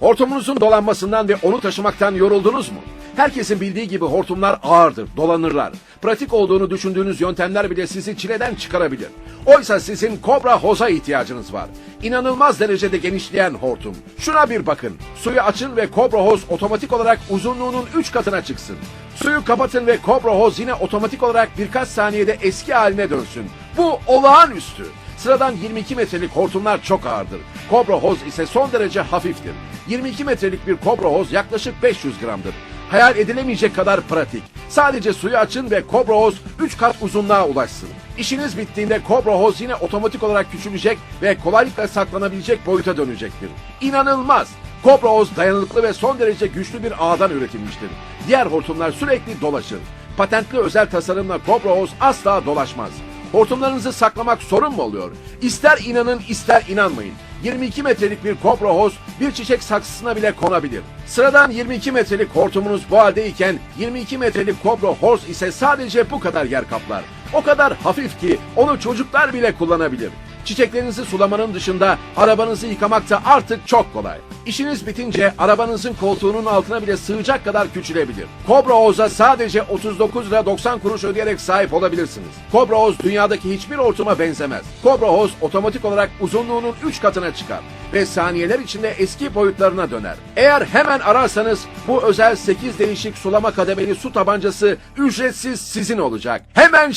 Hortumunuzun dolanmasından ve onu taşımaktan yoruldunuz mu? Herkesin bildiği gibi hortumlar ağırdır, dolanırlar. Pratik olduğunu düşündüğünüz yöntemler bile sizi çileden çıkarabilir. Oysa sizin Kobra Hoz'a ihtiyacınız var. İnanılmaz derecede genişleyen hortum. Şuna bir bakın. Suyu açın ve Kobra Hoz otomatik olarak uzunluğunun 3 katına çıksın. Suyu kapatın ve Kobra Hoz yine otomatik olarak birkaç saniyede eski haline dönsün. Bu olağanüstü. Sıradan 22 metrelik hortumlar çok ağırdır. Kobra Hoz ise son derece hafiftir. 22 metrelik bir Kobra Hoz yaklaşık 500 gramdır. Hayal edilemeyecek kadar pratik. Sadece suyu açın ve Kobra Hoz 3 kat uzunluğa ulaşsın. İşiniz bittiğinde Kobra Hoz yine otomatik olarak küçülecek ve kolaylıkla saklanabilecek boyuta dönecektir. İnanılmaz! Kobra Hoz dayanıklı ve son derece güçlü bir ağdan üretilmiştir. Diğer hortumlar sürekli dolaşır. Patentli özel tasarımla Kobra Hoz asla dolaşmaz. Hortumlarınızı saklamak sorun mu oluyor? İster inanın ister inanmayın. 22 metrelik bir kobra hoz bir çiçek saksısına bile konabilir. Sıradan 22 metrelik hortumunuz bu haldeyken 22 metrelik kobra hoz ise sadece bu kadar yer kaplar. O kadar hafif ki onu çocuklar bile kullanabilir. Çiçeklerinizi sulamanın dışında arabanızı yıkamak da artık çok kolay. İşiniz bitince arabanızın koltuğunun altına bile sığacak kadar küçülebilir. Kobra Oz'a sadece 39 lira 90 kuruş ödeyerek sahip olabilirsiniz. Kobra Oz dünyadaki hiçbir hortuma benzemez. Kobra Oz otomatik olarak uzunluğunun 3 katına çıkar ve saniyeler içinde eski boyutlarına döner. Eğer hemen ararsanız bu özel 8 değişik sulama kademeli su tabancası ücretsiz sizin olacak. Hemen